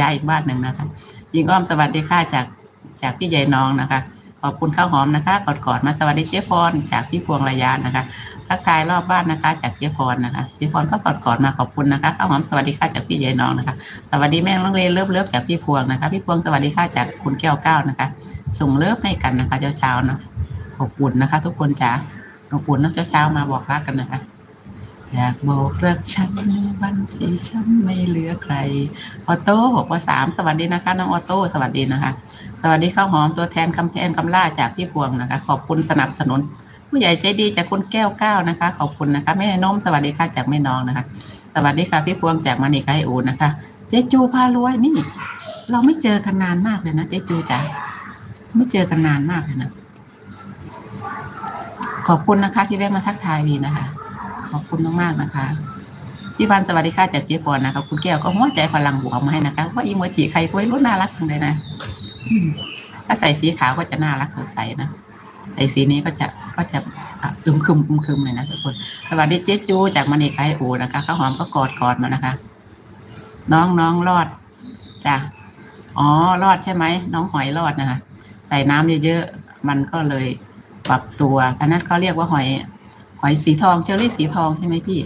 ยายอีกบ้านหนึ่งนะคะยิงอ้อมสวัสดีค่ะจากจากพี่ใหญ่น้องนะคะ ขอบคุณข้าวหอมนะคะกอดกอดๆมาสวัสดีเจ๊พรจากพี่พวงระยานะคะทักทายรอบบ้านนะคะ จากเจ๊พรนะคะเจ๊พรก็กอดกอดๆมาขอบคุณนะคะข้าวหอมสวัสดีค่ะจากพี่ใหญ่น้องนะคะ สวัสดีแม่น้องเลนเลิฟเลิฟจากพี่พวงนะคะ พี่พวงสวัสดีค่ะจากคุณแก้วเก้านะคะ ส่งเลิฟให้กันนะคะเช้าเช้านะขอบคุณนะคะ ทุกคนจ๋าขอบคุณนะเช้าเช้ามาบอกรักกันนะคะ อยากบอกรักฉันวันที่ฉันไม่เหลือใคร ออโต้ปสามสวัสดีนะคะน้องออโต้สวัสดีนะคะ สวัสดีข้าวหอมตัวแทนคำแพนคำล่าจากพี่พวงนะคะ ขอบคุณสนับสนุน ผู้ใหญ่ใจดีจากคุณแก้วก้านะคะ ขอบคุณนะคะแม่นมสวัสดีค่ะจากแม่น้องนะคะ สวัสดีค่ะพี่พวงจากมานิกาไออูนะคะ เจ๊จูพารวยนี่ เราไม่เจอกันนานมากเลยนะเจ๊จูจ๋าไม่เจอกันนานมากเลยนะขอบคุณนะคะ ที่แวะมาทักทายวีนะคะ ขอบคุณมากๆนะคะพี่บันสวัสดีค่ะจากเจ๊ปอนนะคะคุณแก้วก็หัวใจพลังบวกมาให้นะคะว่าอีโมจิใครก็ไม่รู้น่ารักจังเลยนะถ้าใส่สีขาวก็จะน่ารักสดใสนะใส่สีนี้ก็จะก็จะอึมครึมอึมครึมเลยนะทุกคนสวัสดีเจ๊จูจากมานิกไออูนะคะข้าวหอมก็กอดกอดมานะคะ น้องน้องรอดจ้ะอ๋อรอดใช่ไหมน้องหอยรอดนะคะ ใส่น้ำเยอะๆมันก็เลยปรับตัวอันนั้นเขาเรียกว่าหอย หอยสีทองเชอรี่สีทองใช่ไหมพี่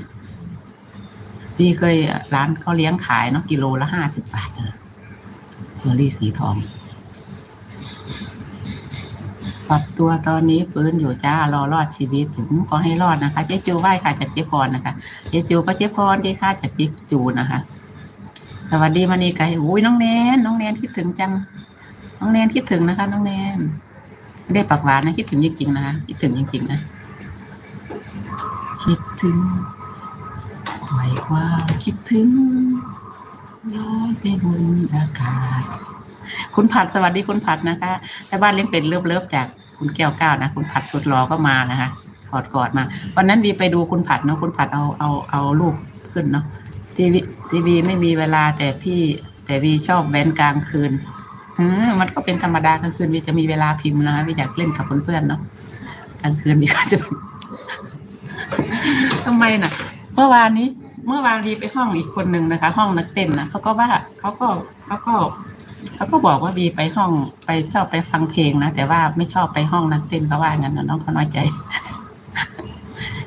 พี่เคยร้านเขาเลี้ยงขายเนาะกิโลละห้าสิบบาทเชอรี่สีทอง ปรับตัวตอนนี้ฟื้นอยู่จ้ารอรอดชีวิตถึงก็ให้รอดนะคะ เจ๊จูไหว้ค่ะจากเจ๊พรนะคะ เจ๊จูก็เจ๊พรเจ๊ค่าจากเจ๊จูนะคะ สวัสดีมานีไก่อุ้ยน้องแนนน้องแนนคิดถึงจัง น้องแนนคิดถึงนะคะ น้องแนนไม่ได้ปากหวานนะคิดถึงจริงๆนะคะคิดถึงจริงๆนะ คิดถึงปล่อยความคิดถึงลอยไปบนอากาศ คุณผัดสวัสดีคุณผัดนะคะแต่บ้านเลี้ยงเป็ดเลิฟๆจากคุณแก้วก้านะ คุณผัดสุดรอก็มานะคะกอดกอดมา วันนั้นวีไปดูคุณผัดเนาะคุณผัดเอาเอาเอาลูกขึ้นเนาะทีวีทีวีไม่มีเวลาแต่พี่แต่วีชอบแว้นกลางคืนเออมันก็เป็นธรรมดากลางคืนวีจะมีเวลาพิมพ์นะคะวีอยากเล่นกับเพื่อนๆเนาะกลางคืนวีก็จะ ทำไมน่ะ เมื่อวานนี้ เมื่อวานวีไปห้องอีกคนหนึ่งนะคะ ห้องนักเต้นนะเขาก็ว่าเขาก็เขาก็เขาก็บอกว่าวีไปห้องไปชอบไปฟังเพลงนะแต่ว่าไม่ชอบไปห้องนักเต้นเขาว่างั้นนะน้องเขาน้อยใจ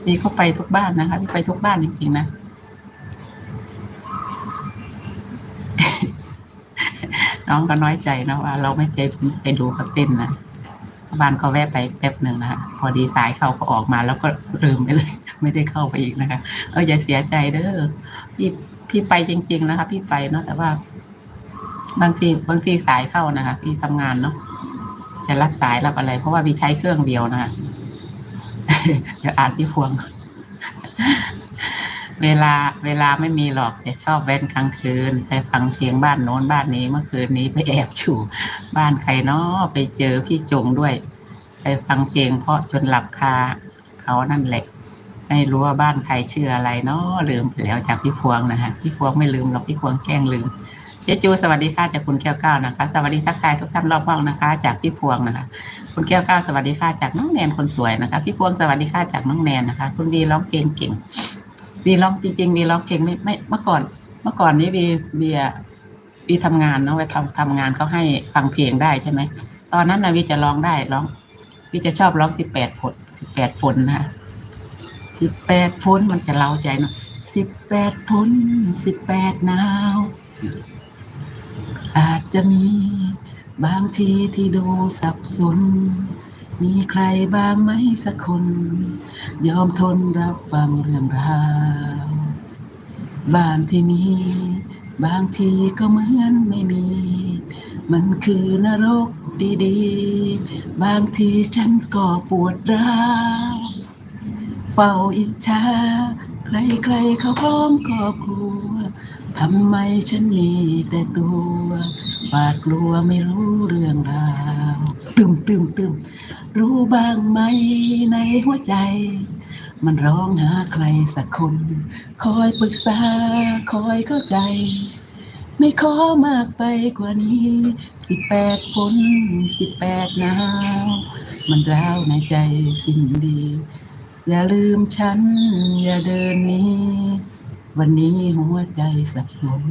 วีเขาไปทุกบ้านนะคะวีไปทุกบ้านจริงๆนะน้องก็น้อยใจนะว่า เราไม่เคยไปดูเขาเต้นนะบ้านเขาแวะไปแป๊บหนึ่งนะคะพอดีสายเขาก็ออกมาแล้วก็ลืมไปเลย ไม่ได้เข้าไปอีกนะคะเอออย่าเสียใจเด้อพี่พี่ไปจริง ๆ นะคะ พี่ไปเนาะแต่ว่า บางทีบางทีสายเข้านะคะ พี่ทำงานเนาะจะรับสายรับอะไร เพราะว่าพี่ใช้เครื่องเดียวนะคะเดี๋ยวอ่านที่พวง เวลาเวลาไม่มีหรอกแต่ชอบแว้นกลางคืนไปฟังเพลงบ้านโน้นบ้านนี้เมื่อคืนนี้ไปแอบอยู่บ้านใครเนาะไปเจอพี่จงด้วย ไปฟังเพลงเพราะจนหลับคาเขานั่นแหละ ไม่รู้ว่าบ้านใครชื่ออะไรเนาะลืมไปแล้วจากพี่พวงนะฮะพี่พวงไม่ลืมหรอกพี่พวงแกล้งลืมเจ๊จูสวัสดีค่ะจากคุณแก้วก้านะคะ สวัสดีทักทายทุกท่านรอบห้องนะคะ จากพี่พวงนะคะ คุณแก้วก้าสวัสดีค่ะจากน้องแนนคนสวยนะคะ พี่พวงสวัสดีค่ะจากน้องแนนนะคะ คุณวีร้องเพลงเก่งวีร้องจริงๆวีร้องเพลงไม่ไม่เมื่อก่อน เมื่อก่อนนี้วีวีวีทำงานเนาะไปทำทำงานเขาให้ฟังเพลงได้ใช่ไหมตอนนั้นนะวีจะร้องได้ร้องวีจะชอบร้องสิบแปดฝนสิบแปดฝนนะคะ สิบแปดฝนมันจะเล่าใจเนาะสิบแปดฝนสิบแปดหนาว อาจจะมีบางทีที่ดูสับสน มีใครบ้างไหมสักคน ยอมทนรับฟังเรื่องราวบ้านที่มี บางทีก็เหมือนไม่มี มันคือนรกดีๆ บางทีฉันก็ปวดร้าว เฝ้าอิจฉาใครๆเขาพร้อมครอบครัวทำไมฉันมีแต่ตัวหวาดกลัวไม่รู้เรื่องราวตึมตึมตึมรู้บ้างไหมในหัวใจ มันร้องหาใครสักคน คอยปรึกษา คอยเข้าใจ ไม่ขอมากไปกว่านี้สิบแปดฝนสิบแปดหนาว มันร้าวในใจสิ่งดี อย่าลืมฉัน อย่าเดินหนี้ วันนี้หัวใจสับสน